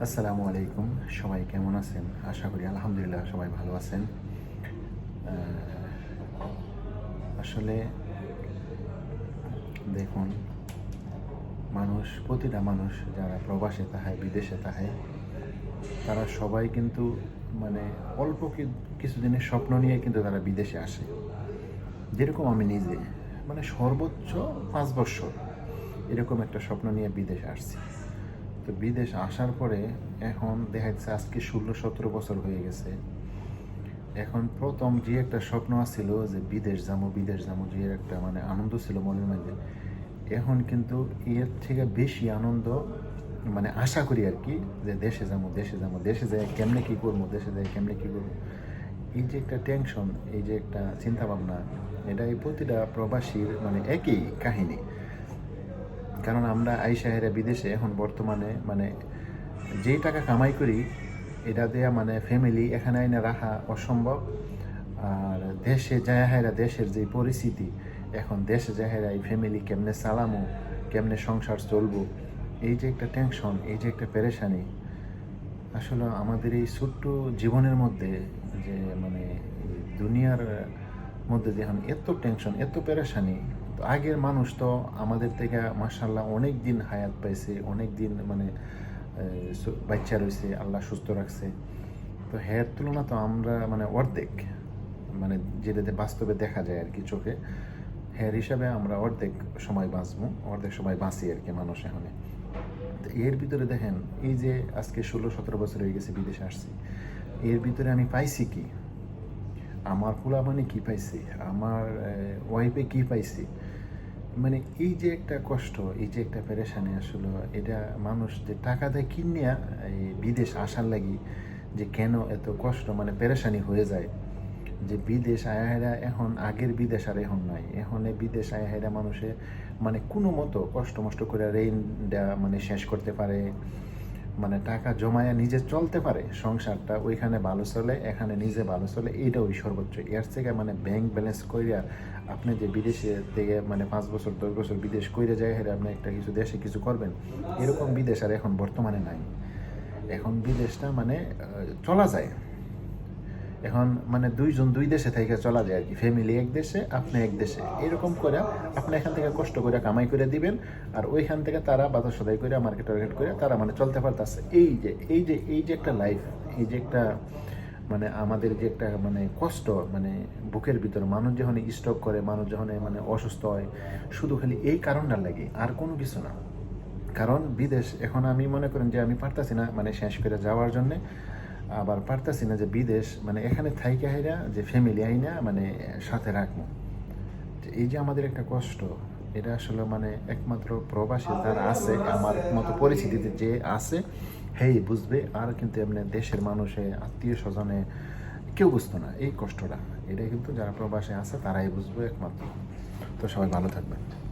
আসসালামু আলাইকুম। সবাই কেমন আছেন? আশা করি আলহামদুলিল্লাহ সবাই ভালো আছেন। আসলে দেখুন, মানুষ, প্রতিটা মানুষ যারা প্রবাসে তাহায় বিদেশে তাহায় তারা সবাই কিন্তু মানে অল্প কি- কিছুদিনের স্বপ্ন নিয়ে কিন্তু তারা বিদেশে আসে। যেরকম আমি নিজে মানে সর্বোচ্চ পাঁচ বছর এরকম একটা স্বপ্ন নিয়ে বিদেশে আসছি। তো বিদেশ আসার পরে এখন দেখা যাচ্ছে আজকে ষোলো, সতেরো বছর হয়ে গেছে। এখন প্রথম যে একটা স্বপ্ন ছিল যে বিদেশ যাব বিদেশ যাব, যে একটা মানে আনন্দ ছিল মনের মধ্যে। এখন কিন্তু এর থেকে বেশি আনন্দ মানে আশা করি আর কি যে দেশে যাব দেশে যাব, দেশে যাই কেমনে কী করব, দেশে যাই কেমনে কী করব। এই যে একটা টেনশন এই যে একটা চিন্তা ভাবনা এটা এই প্রতিটা প্রবাসীর মানে একই কাহিনী। কারণ আমরা আইসাহেরা বিদেশে, এখন বর্তমানে মানে যেই টাকা কামাই করি, এটা দেয়া মানে ফ্যামিলি এখানে আইনে রাখা অসম্ভব। আর দেশে জাহাইরা দেশের যে পরিস্থিতি, এখন দেশে জাহাইরা এই ফ্যামিলি কেমনে চালামো, কেমনে সংসার চলবো, এই যে একটা টেনশন এই যে একটা পেরেশানি, আসলে আমাদের এই ছোট্ট জীবনের মধ্যে যে মানে দুনিয়ার মধ্যে যে এখন এত টেনশন এত পেরেশানি, তো আগের মানুষ তো আমাদের থেকে মার্শাল্লাহ অনেক দিন হায়াত পাইছে অনেক দিন মানে বাচ্চা রয়েছে আল্লাহ সুস্থ রাখছে। তো হের তুলনা তো আমরা মানে অর্ধেক মানে যেটাতে বাস্তবে দেখা যায় আর কি চোখে হের হিসাবে আমরা অর্ধেক সময় বাঁচবো, অর্ধেক সময় বাঁচি আর কি মানুষ এখানে। তো এর ভিতরে দেখেন, এই যে আজকে ষোলো সতেরো বছর হয়ে গেছে বিদেশে আসছি, এর ভিতরে আমি পাইছি কি? আমার পোলা মানে কি পাইছি? আমার ওয়াইফে কি পাইছি? মানে এই যে একটা কষ্ট, এই যে একটা পেরেশানি আসলে, এটা মানুষ যে টাকা দেয় কিনিয়া, এই বিদেশ আসার লাগি যে কেন এত কষ্ট মানে পেরেশানি হয়ে যায়। যে বিদেশ আয়াহেরা এখন আগের বিদেশ আর এখন নাই। এখন বিদেশ আয়াহেরা মানুষে মানে কোনো মতো কষ্ট মষ্ট করে রেইনটা মানে শেষ করতে পারে। মানে টাকা জমায়া নিজে চলতে পারে, সংসারটা ওইখানে ভালো চলে, এখানে নিজে ভালো চলে এইটা ওই সর্বোচ্চ। এর থেকে মানে ব্যাংক ব্যালেন্স কইরা আপনি যে বিদেশে থেকে মানে পাঁচ বছর, দশ বছর বিদেশ কইরে যায় হেরে আপনি একটা কিছু দেশে কিছু করবেন, এরকম বিদেশ আর এখন বর্তমানে নাই। এখন বিদেশটা মানে চলা যায়। এখন মানে দুইজন দুই দেশে থেকে চলা যায় আর কি। ফ্যামিলি এক দেশে, আপনি এক দেশে। এরকম করে আপনি এখান থেকে কষ্ট করে কামাই করে দিবেন আর ওইখান থেকে তারা বাজার সদাই করে মার্কেট টার্গেট করে তারা মানে চলতে পারতেছে। এই যে এই যে এই যে একটা লাইফ এই যে একটা মানে আমাদের যে একটা মানে কষ্ট মানে বুকের ভিতর মানুষ যখন স্টক করে, মানুষ যখন মানে অসুস্থ হয়, শুধু খালি এই কারণটা লাগে, আর কোনো কিছু না। কারণ বিদেশ, এখন আমি মনে করেন যে আমি পারতাছি না মানে শেষ করে যাওয়ার জন্যে। আবার পারতাছি না যে বিদেশ মানে এখানে থাইকে হাইরা যে ফ্যামিলি আইনা মানে সাথে রাখব। এই যে আমাদের একটা কষ্ট, এটা আসলে মানে একমাত্র প্রবাসী যারা আছে, আমার মতো পরিস্থিতিতে যে আছে, হেই, বুঝবে, আর কিন্তু এমনি দেশের মানুষে, আত্মীয় স্বজনে কেউ বুঝতো না এই কষ্টটা। এটা কিন্তু যারা প্রবাসে আছে, তারাই বুঝবে একমাত্র। তো সবাই ভালো থাকবেন।